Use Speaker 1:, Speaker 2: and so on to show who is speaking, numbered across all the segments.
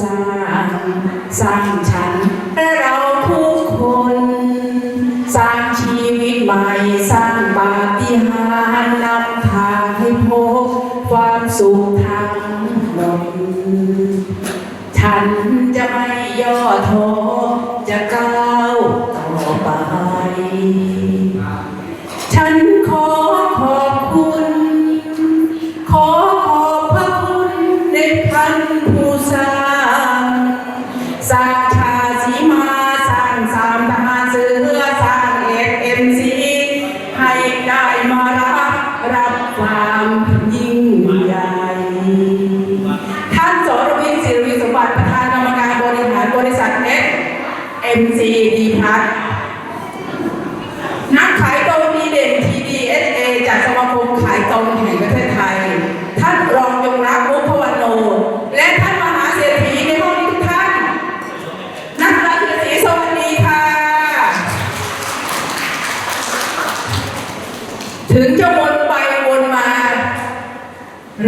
Speaker 1: สร้างสร้างฉันและเราทุกคน สร้างชีวิตใหม่สร้างปาฏิหาริย์นำทางให้พบความสุขทั้งหมฉันจะไม่ย่อท้อจะก้าวต่อไป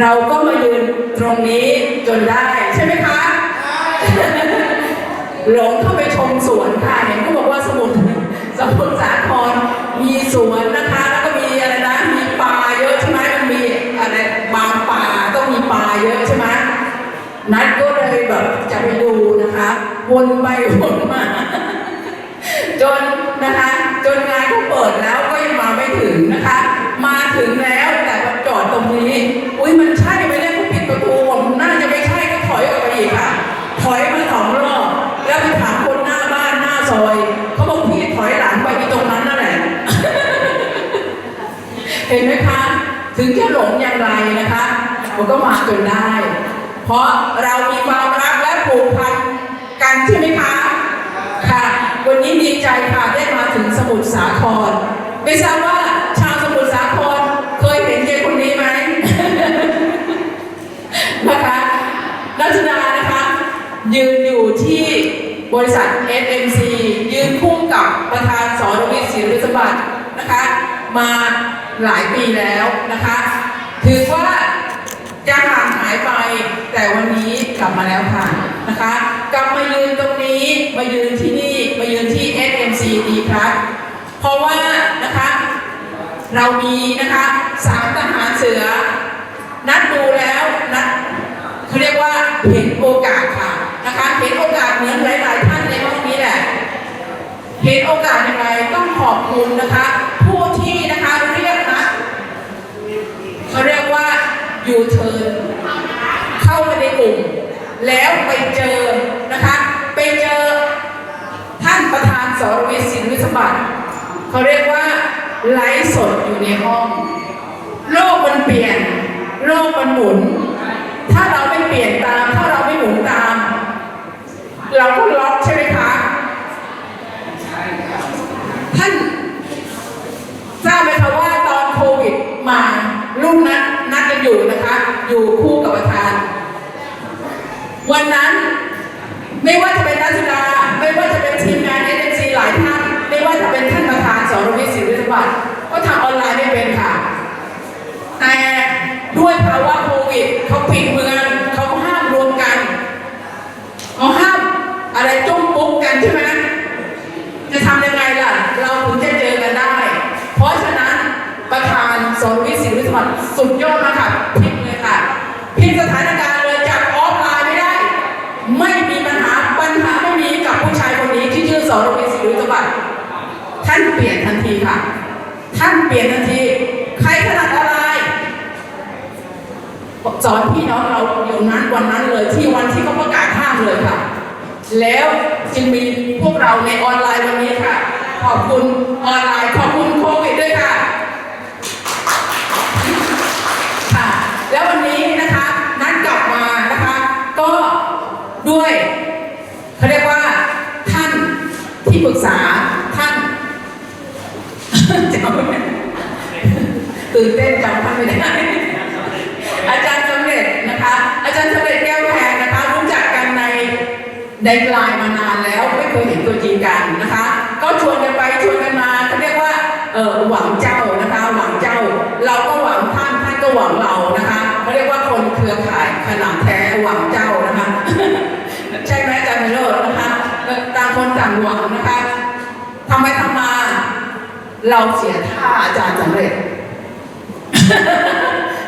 Speaker 1: เราก็มายืนตรงนี้จนได้ใช่ไหมคะหลงเข้าไปชมสวนค่ะเห็นเขาบอกว่าสมุทรสมุทรสาครมีสวนนะคะ แล้วก็มีอะไรนะมีปลาเยอะใช่ไหมมันมีอะไรบางป่าต้องมีปลาเยอะใช่ไหมนัดก็เลยแบบจะไปดูนะคะวนไปวนมาจนนะคะ จนงานเขาเปิดแล้วก็ยังมาไม่ถึง ถึงจะหลงอย่างไรนะคะ มันก็มาจนได้ เพราะเรามีความรักและผูกพันกันใช่ไหมคะค่ะ วันนี้ดีใจค่ะได้มาถึงสมุทรสาครไม่ทราบว่าชาวสมุทรสาครเคยเห็นเจคนนี้ไหมนะคะรัชดานะคะ ยืนอยู่ที่บริษัท FMC ยืนคู่กับประธานสรวิศิริสมบัตินะคะ มา หลายปีแล้วนะคะถือว่าจะห่างหายไป แต่วันนี้กลับมาแล้วค่ะนะคะกลับมายืนตรงนี้มายืนที่นี่มายืนที่ FMC ดีครับเพราะว่านะคะเรามีนะคะสามทหารเสือ นัดดูแล้วนัดเขาเรียกว่าเห็นโอกาสค่ะนะคะเห็นโอกาสเหมือนหลาย ๆ ท่านในห้องนี้แหละเห็นโอกาสยังไงต้องขอบคุณนะคะ ผู้ที่นะคะเรียกนะเขาเรียกว่ายูเทิร์นเข้ามาในกลุ่ม แล้วไปเจอนะคะ ไปเจอท่านประธานสรวิทย์สินวิสมบัติเขาเรียกว่าไลฟ์สดอยู่ในห้อง โลกมันเปลี่ยน โลกมันหมุน ถ้าเราไม่เปลี่ยนตาม ถ้าเราไม่หมุนตาม เราก็ล็อกใช่ไหมคะท่านทราบไหมคะว่าตอนโควิดมารุ่นนัดนัดกันอยู่นะคะ อยู่คู่กับประธาน วันนั้นไม่ว่าจะเป็นรัชดาไม่ว่าจะเป็นทีมงานเอ็นซีหลายท่าน ไม่ว่าจะเป็นท่านประธานสรวิศิริสมบัติก็ทำออนไลน์ไม่เป็นค่ะ แต่ด้วยภาวะโควิดเขาปิดเมืองเขาห้ามรวมกันเขาห้ามอะไรจุ้มปุ๊กกันใช่ไหมจะทำยังไงล่ะ เราถึงจะเจอกันได้ เพราะฉะนั้นประธานสรวิศิริสมบัติสุดยอดมากค่ะ นี้ที่ชื่อสรวิทย์ศิริสมบัติท่านเปลี่ยนทันทีค่ะ ท่านเปลี่ยนทันที ใครถนัดอะไรสอนพี่น้องเราอยู่นั้นวันนั้นเลยที่วันที่เขาประกาศห้ามเลยค่ะ แล้วจึงมีพวกเราในออนไลน์วันนี้ค่ะ ขอบคุณออนไลน์ขอบคุณโควิดด้วยค่ะ ค่ะ แล้ววันนี้นะคะนัดกลับมานะคะ ก็ด้วยเขาเรียกว่า ที่ปรึกษาท่านจำตื่นเต้นจำท่านไม่ได้อาจารย์สำเร็จนะคะ อาจารย์สำเร็จแก้วแพงนะคะ รู้จักกันในในไลน์มานานแล้วไม่เคยเห็นตัวจริงกันนะคะ ก็ชวนกันไปชวนกันมาเขาเรียกว่าเออหวังเจ้านะคะ หวังเจ้า เราก็หวังท่านท่านก็หวังเรานะคะเขาเรียกว่าคนเครือข่ายขนาดแท้หวัง คนต่างหวังนะคะทำไปทำมา เราเสียท่าอาจารย์สำเร็จ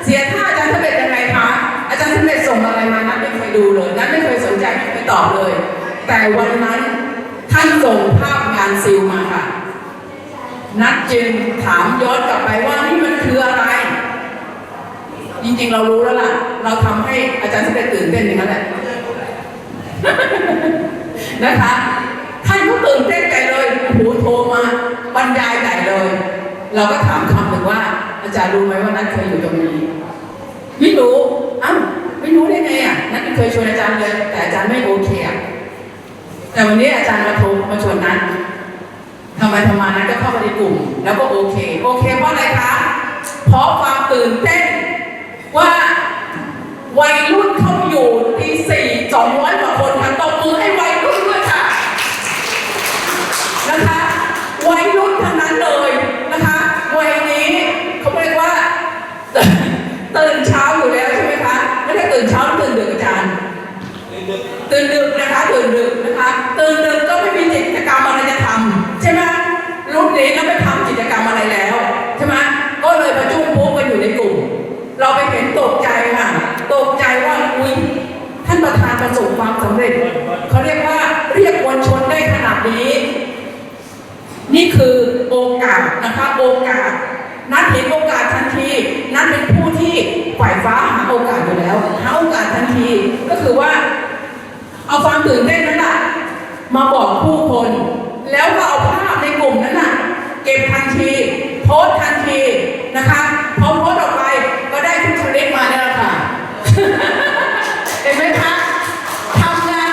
Speaker 1: เสียท่าอาจารย์สำเร็จยังไงคะ อาจารย์สำเร็จส่งอะไรมานัทไม่เคยดูเลยนัทไม่เคยสนใจไม่เคยตอบเลย แต่วันนั้นท่านส่งภาพงานซิลมาค่ะ นัทจึงถามย้อนกลับไปว่านี่มันคืออะไร จริงๆเรารู้แล้วล่ะ เราทำให้อาจารย์สำเร็จตื่นเต้นอย่างนั้นแหละนะคะ ท่านก็ตื่นเต้นใหญ่เลยโอ้โหโทรมาบรรยายใหญ่เลย เราก็ถามคำหนึ่งว่า อาจารย์รู้ไหมว่านัทเคยอยู่ตรงนี้ไม่รู้อ้าวไม่รู้ได้ไงอะนัทเคยชวนอาจารย์เลย แต่อาจารย์ไม่โอเคอะแต่วันนี้อาจารย์มาโทรมาชวนนัททำไมทำมานัทก็เข้าไปในกลุ่ม แล้วก็โอเค โอเคเพราะอะไรคะเพราะความตื่นเต้นว่าวัยรุ่นเข้าอยู่ปีสี่สองร้อยกว่าคนค่ะตบมือให้วัยรุ่นด้วยค่ะ นะคะวัยรุ่นทั้งนั้นเลยนะคะวัยนี้เขาเรียกว่า ตื่นเช้าอยู่แล้วใช่ไหมคะไม่ได้ตื่นเช้าตื่นดึกอาจารย์ตื่นดึกนะคะตื่นดึกนะคะตื่นดึกก็ไม่มีกิจกรรมอะไรจะทำใช่ไหมรุ่นนี้ก็ไม่ทำกิจกรรมอะไรแล้วใช่ไหมก็เลยประชุมปุ๊บกันอยู่ในกลุ่ม เราไปเห็นตกใจค่ะตกใจว่าอุ้ยท่านประธานประสบความสำเร็จเขาเรียกว่าเรียกมวลชนได้ขนาดนี้ นี่คือโอกาสนะคะโอกาสนัดเห็นโอกาสทันที นัดเป็นผู้ ที่ไขว่ฟ้าหาโอกาสอยู่แล้วหาโอกาสทันทีก็คือว่า เอาความตื่นเต้นนั้นแหละมาบอกผู้คน แล้วก็เอาภาพในกลุ่มนั้นน่ะ เก็บทันทีโพสทันทีนะคะพอโพสต์ออกไปก็ได้คุณชลิดมาเนี่ยแหละค่ะ เห็นไหมคะทำงาน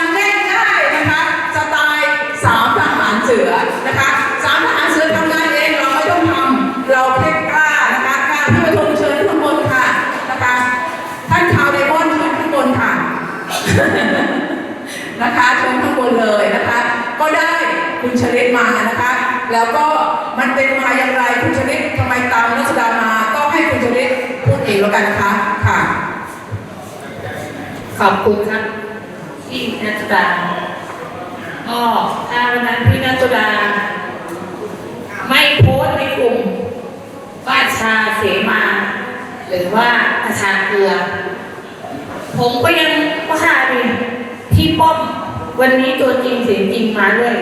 Speaker 1: ง่ายๆนะคะสไตล์สามทหารเสือนะคะสามทหารเสือทำงานเองเราไม่ต้องทำเราแค่กล้านะคะกล้าที่ประทุมเชิญข้างบนค่ะนะคะท่านข่าวไดมอนด์เชิญข้างบนค่ะ นะคะเชิญข้างบนเลยนะคะ ก็ได้คุณชลิดมานะคะ แล้วก็มันเป็นมาอย่างไรคุณชลิดทำไมตามนักแสดงมา ก็ให้คุณชลิดพูดเองแล้วกันคะค่ะ
Speaker 2: ขอบคุณครับพี่นัทดาก็ถ้าวันนั้นพี่นัทดาไม่โพสต์ในกลุ่มบ้านชาเสมา หรือว่าอาชาเกลือ ผมก็ยังว่าดิพี่ป้อมวันนี้ตัวจริงเสียงจริงมาด้วย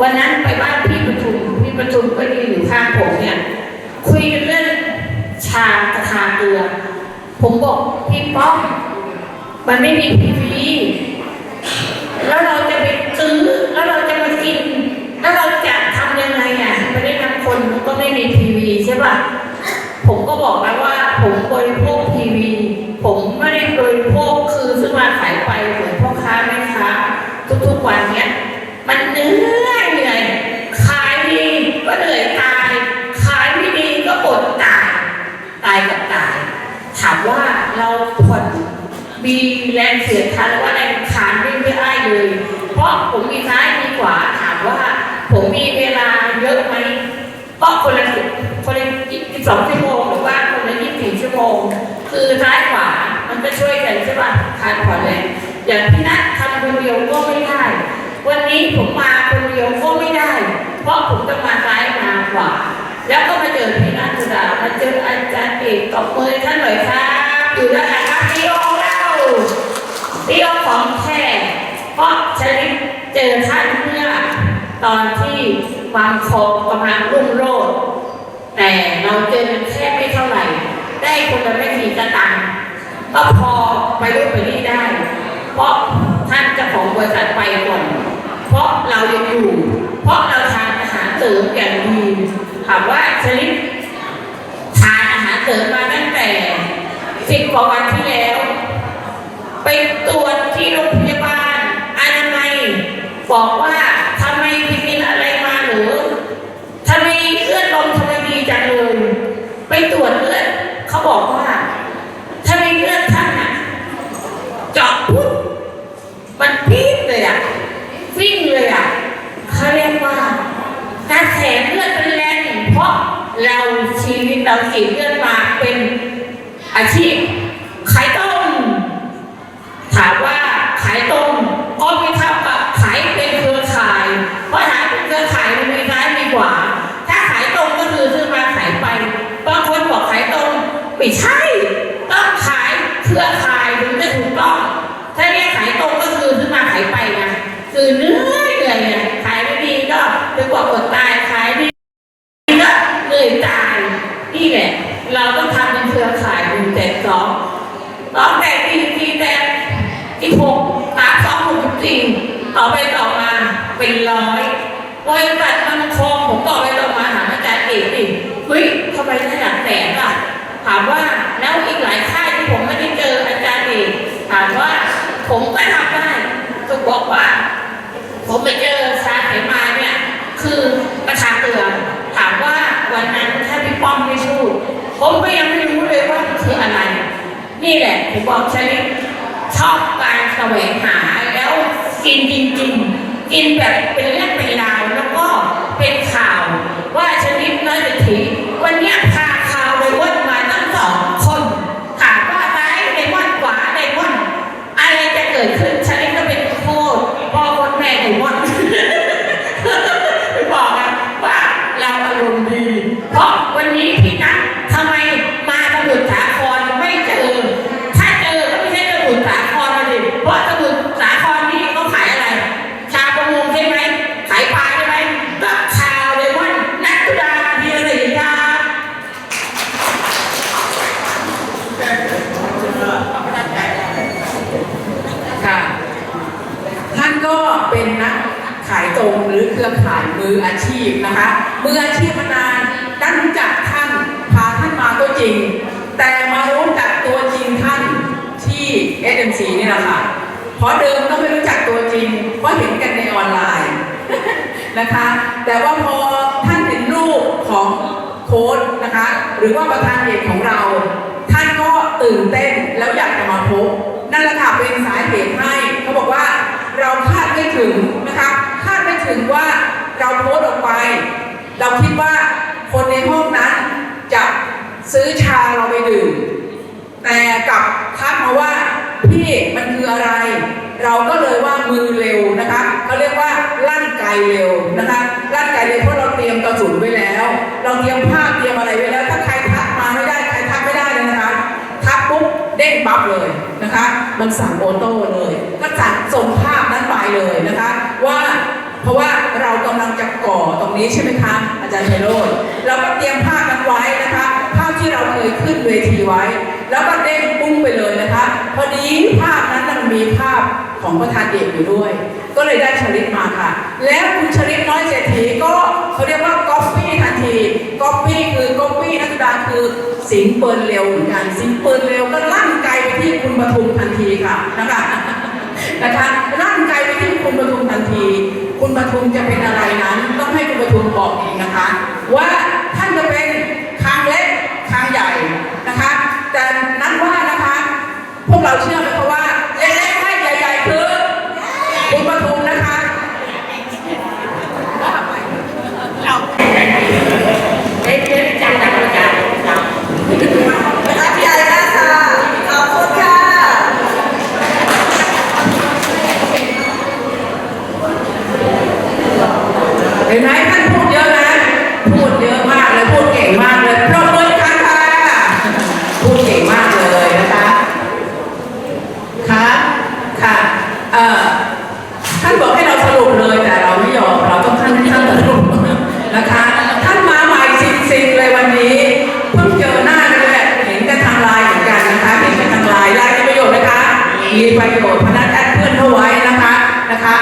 Speaker 2: วันนั้นไปบ้านพี่ประทุมพี่ประทุมก็ยืนอยู่ข้างผมเนี่ย คุยเรื่องชากระทาเกลือ ผมบอกพี่ป้อมมันไม่มีทีวีแล้วเราจะไปซื้อแล้วเราจะมากิน แล้วเราจะทำยังไงอะไม่ได้ทำคนก็ไม่มีทีวีใช่ป่ะผมก็บอกแล้วว่า ผมบริโภคทีวี ผมไม่ได้บริโภคคือซื้อมาขายไปเหมือนพ่อค้าแม่ค้าทุกๆวันเนี้ย มันเหนื่อยเหนื่อย ขายดีก็เหนื่อยตาย ขายไม่ดีก็อดตาย ตายกับตาย ถามว่าเราผ่อนมีแรงเสียดทานหรือว่าแรงขานไม่ได้เลย เพราะผมมีซ้ายมีขวาถามว่า ผมมีเวลาเยอะไหมก็คนละสิบคนละยี่สองชั่วโมงหรือว่าคนละยี่สิบสี่ชั่วโมง คือซ้ายขวามันก็ช่วยกันใช่ป่ะทานผ่อนแรงอย่างพี่นัททำคนเดียวก็ไม่ได้ วันนี้ผมมาคนเดียวก็ไม่ได้ เพราะผมต้องมาซ้ายมาขวา แล้วก็มาเจอพี่นัทสุดามาเจออาจารย์เอกตบมือท่านหน่อยครับอยู่แล้วกันครับพี่โอเราพี่โอของแท้เพราะชลิดเจอท่านเมื่อตอนที่วางคองกำลังรุ่งโรจน์แต่เราเจอกันแค่ไม่เท่าไหร่ ได้คนละไม่กี่สตังก็พอไปรุ่นไปนี่ได้ เพราะท่านเจ้าของบริษัทไปก่อนเพราะเรายังอยู่ เพราะเราทานอาหารเสริมอย่างดี ถามว่าชลิดทานอาหารเสริมมาตั้งแต่สิบกว่าวันที่แล้ว ไปตรวจที่โรงพยาบาลอนามัยบอกว่าทำไมไปกินอะไรมาหรือทำไมเลือดลมทำไมดีจังเลยไปตรวจเลือดเขาบอกว่าทำไมเลือดท่านอะเจาะปุ๊บมันพีดเลยอะวิ่งเลยอะเขาเรียกว่า การแสเลือดเป็นแรงเพราะเราชีวิตเรา สีเลื่อนมาเป็นอาชีพขายต้ม ถามว่าขายต้มก็ไม่เท่ากับขายเป็นเครือข่าย ใช่ ต้องขายเครือข่ายถึงจะถูกต้อง ถ้าเรียกขายตรงก็คือซื้อมาขายไปนะคือเหนื่อยเหนื่อยเนี่ยขายไม่ดีก็ดีกว่าอดตายขายดีก็เหนื่อยตายนี่แหละ เราต้องทำเป็นเครือข่ายหนึ่งเจ็ดสองต้องแต่ปีทีแต่อีกหกสามสองหกสิบสี่ต่อไปต่อมาเป็นร้อยบริษัทมันคงผมต่อไปต่อมาหาอาจารย์เอกดิเฮ้ยทำไมได้หลักแสนล่ะ ถามว่าแล้วอีกหลายค่ายที่ผมไม่ได้เจออาจารย์เอกถามว่าผมก็ทำได้ก็บอกว่า ผมไปเจอชาเขมาเนี่ยคือประชาเตือนถามว่าวันนั้นถ้าพี่ป้อมไม่พูดผมก็ยังไม่รู้เลยว่ามันคืออะไร นี่แหละผมบอกชนิดชอบการแสวงหาแล้วกินจริงๆกินแบบเป็นเรื่องเป็นราวแล้วก็เป็นข่าว ว่าชนิดน้อยจะถีวันเนี้ยพาข่าวไปวนมาตั้งสองคนถามว่าซ้ายในวันขวาในวันอะไรจะเกิดขึ้นชนิดก็เป็นโคตรพ่อคนแม่ในวัน ไปบอกกันว่าเราอารมณ์ดี เพราะวันนี้พี่นัททำไมมาสมุทรสาครไม่เจอ ถ้าเจอก็ไม่ใช่สมุทรสาครมาดิเพราะสมุทรสาครนี่เขาขายอะไร ชาประมงใช่ไหม ขายปลาใช่ไหมก็ข่าวเลยว่านักตุดาดีอะไรอย่างเงี้ยครับ
Speaker 1: ค่ะ ท่านก็เป็นนักขายตรงหรือเครือข่ายมืออาชีพนะคะ มืออาชีพมานานดันรู้จักท่านพาท่านมาก็จริง แต่มารู้จักตัวจริงท่านที่ SMC นี่แหละค่ะเพราะเดิมก็ไม่รู้จักตัวจริงเพราะเห็นกันในออนไลน์นะคะ แต่ว่าพอท่านเห็นรูปของโค้ดนะคะ หรือว่าประธานเอกของเรา ท่านก็ตื่นเต้นแล้วอยากจะมาพบนั่นแหละค่ะเป็นสาเหตุให้เขาบอกว่าเราคาดไม่ถึงนะคะคาดไม่ถึงว่าเราโพสต์ออกไป เราคิดว่าคนในห้องนั้นจะ ซื้อชาเราไปดื่ม แต่กับทักมาว่าพี่มันคืออะไร เราก็เลยว่ามือเร็วนะคะเขาเรียกว่าลั่นไกเร็วนะคะลั่นไกเร็วเพราะเราเตรียมกระสุนไว้แล้ว เราเตรียมภาพเตรียมอะไรไว้แล้วถ้าใครทักมาไม่ได้ใครทักไม่ได้เลยนะคะทักปุ๊บเด้งปั๊บเลยนะคะ มันสั่งโอโต้เลย ก็จัดส่งภาพนั้นไปเลยนะคะ ว่าเพราะว่าเรากำลังจะก่อตรงนี้ใช่ไหมคะอาจารย์ไพโรจน์เราก็เตรียมภาพนั้นไว้นะคะ ที่เราเคยขึ้นเวทีไว้ แล้วก็เด้งปุ้งไปเลยนะคะ พอดีภาพนั้นมันมีภาพของประธานเอกอยู่ด้วย ก็เลยได้ชลิตมาค่ะ แล้วคุณชลิตน้อยเศรษฐีก็เขาเรียกว่าก๊อปปี้ทันทีก๊อปปี้คือก๊อปปี้นักดาคือสิงเปิลเร็วเหมือนกันสิงเปิลเร็วก็ลั่นไกลไปที่คุณปทุมทันทีค่ะนะคะนะคะลั่นไกลไปที่คุณปทุมทันที คุณปทุมจะเป็นอะไรนั้นต้องให้คุณปทุมบอกเองนะคะ ว่าท่านจะเป็นคางเล็กคางใหญ่นะคะ แต่นั้นว่านะคะ พวกเราเชื่อไหมคะว่าเล็กๆให้ใหญ่ๆคือคุณปทุมนะคะ
Speaker 2: เอ๊ะเอ๊ะจังจังจังจัง
Speaker 3: รับใหญ่มากค่ะ ขอบคุณค่ะ
Speaker 1: เห็นไหมท่านพูดเยอะนะ พูดเยอะมากเลย พูดเก่งมากเลยปรบมือกันค่ะ พูดเก่งมากเลยนะคะ ค่ะ ค่ะท่านบอกให้เราสรุปเลยแต่เราไม่ยอมเราต้องท่านท่านสรุปนะคะ ท่านมาใหม่จริงๆเลยวันนี้เพิ่งเจอหน้ากันแหละเห็นกันทางไลน์เหมือนกันนะคะเห็นกันทางไลน์ไลน์มีประโยชน์นะคะมีประโยชน์พนักแอดเพื่อนเข้าไว้นะคะนะคะ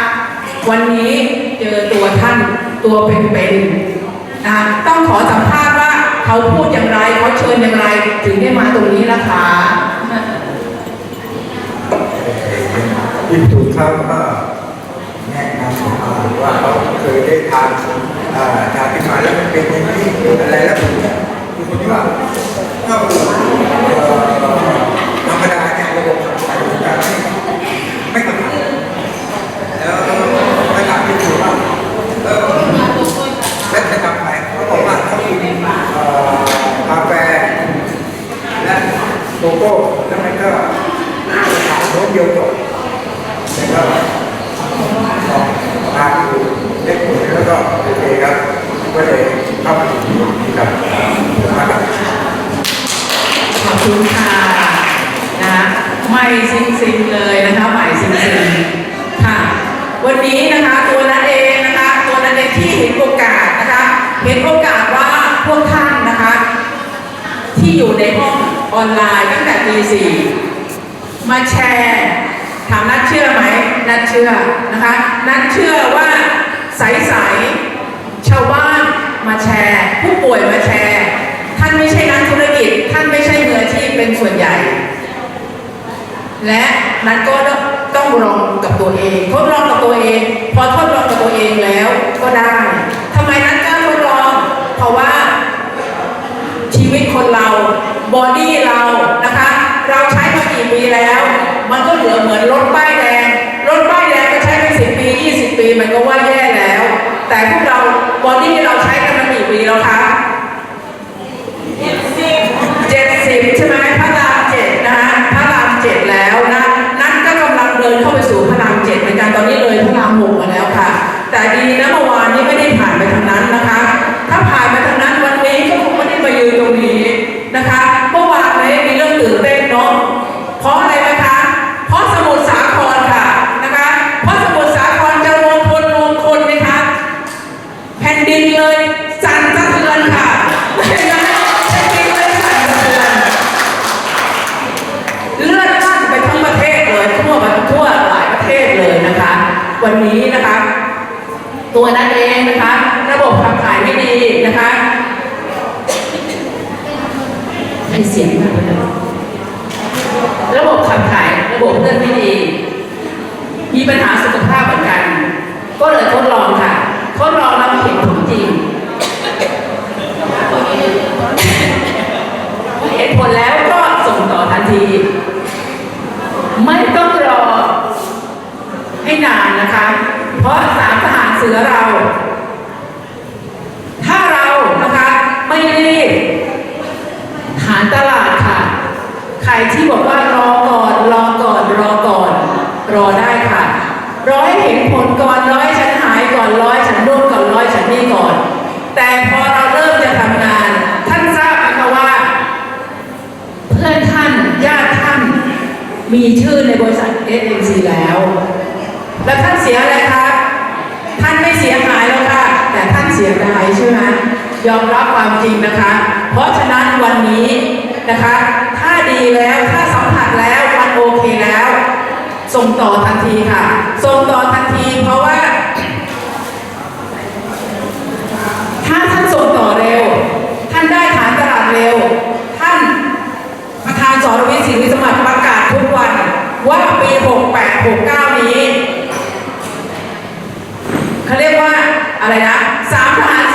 Speaker 1: วันนี้เจอตัวท่านตัวเป็นๆนะต้องขอสัมภาษณ์ว่าเขาพูดอย่างไรเขาเชิญอย่างไรถึงได้มาตรงนี้นะคะ
Speaker 4: ที่ถูกเขาก็แนะนำผมาว่าเขาเคยได้ทานอ่านที่มาแล้วมันเป็นอย่างนี้อะไรแล้วผมเนี่ยคือคนที่ว่าก็เอ่อธรรมดาเนี่ยระบบขับถ่ายของการไม่ไม่กระทำแล้วก็ถามที่ถูกว่าเออแล้วจะทำไงเขาบอกว่าถ้าคุณเอ่อกาแฟและโกโก้แล้วมันก็ถามโน้ตเดียวจบ แล้วก็ลองทานดูเล็กผลแล้วก็โอเคครับ ก็เลยเข้ามาถึงตรงนี้ครับมาครับ
Speaker 1: ขอบคุณ ซิงซิงเลยนะคะใหม่ซิงซิงค่ะ วันนี้นะคะตัวนั้นเองนะคะ ตัวนั้นเองที่เห็นโอกาสนะคะ เห็นโอกาสว่าพวกท่านนะคะ ที่อยู่ในห้องออนไลน์ตั้งแต่ปีสี่มาแชร์ถามนัดเชื่อไหมนัดเชื่อนะคะนัดเชื่อว่าใสๆชาวบ้านมาแชร์ ผู้ป่วยมาแชร์ ท่านไม่ใช่นักธุรกิจ ท่านไม่ใช่มืออาชีพเป็นส่วนใหญ่ และนัทก็ต้องลองกับตัวเองทดลองกับตัวเอง พอทดลองกับตัวเองแล้วก็ได้ทำไมนัทกล้าทดลอง เพราะว่า ชีวิตคนเราบอดี้เรานะคะ เราใช้มากี่ปีแล้ว มันก็เหลือเหมือนรถป้ายแดงรถป้ายแดงก็ใช้ไปสิบปียี่สิบปีมันก็ว่าแย่แล้ว แต่พวกเราบอดี้เราใช้กันมากี่ปีแล้วคะเจ็ดสิบใช่ไหมพระรามเจ็ดนะคะพระรามเจ็ดแล้วนะนั่นก็กำลังเดินเข้าไปสู่พระรามเจ็ดในการตอนนี้เลยพระรามหกมาแล้วค่ะ แต่ดีนะ วันนี้นะคะ ตัวนั้นเองนะคะ ระบบขับถ่ายไม่ดีนะคะให้เสียงมากเลยระบบขับถ่ายระบบเลือดไม่ดี มีปัญหาสุขภาพเหมือนกัน ก็เลยทดลองค่ะทดลองแล้วเห็นผลจริงเห็นผลแล้วก็ส่งต่อทันที ไม่ต้องรอ ให้นานนะคะ เพราะสามทหารเสือเรา ถ้าเรานะคะไม่รีบหาตลาดค่ะ ใครที่บอกว่ารอก่อนรอก่อนรอก่อน รอได้ค่ะรอให้เห็นผลก่อนรอให้ฉันหายก่อนรอให้ฉันนู่นก่อนรอให้ฉันนี่ก่อน แต่พอเราเริ่มจะทำงาน ท่านทราบไหมคะว่า เพื่อนท่านญาติท่านมีชื่อในบริษัท SMC แล้ว แล้วท่านเสียอะไรคะท่านไม่เสียหายแล้วค่ะ แต่ท่านเสียดายใช่ไหมยอมรับความจริงนะคะ เพราะฉะนั้นวันนี้นะคะ ถ้าดีแล้วถ้าสัมผัสแล้วมันโอเคแล้ว ส่งต่อทันทีค่ะ ส่งต่อทันทีเพราะว่า ถ้าท่านส่งต่อเร็ว ท่านได้ฐานตลาดเร็ว ท่านประธานสรวิศิวิสมัติประกาศทุกวันว่าปี 68 69 sometimes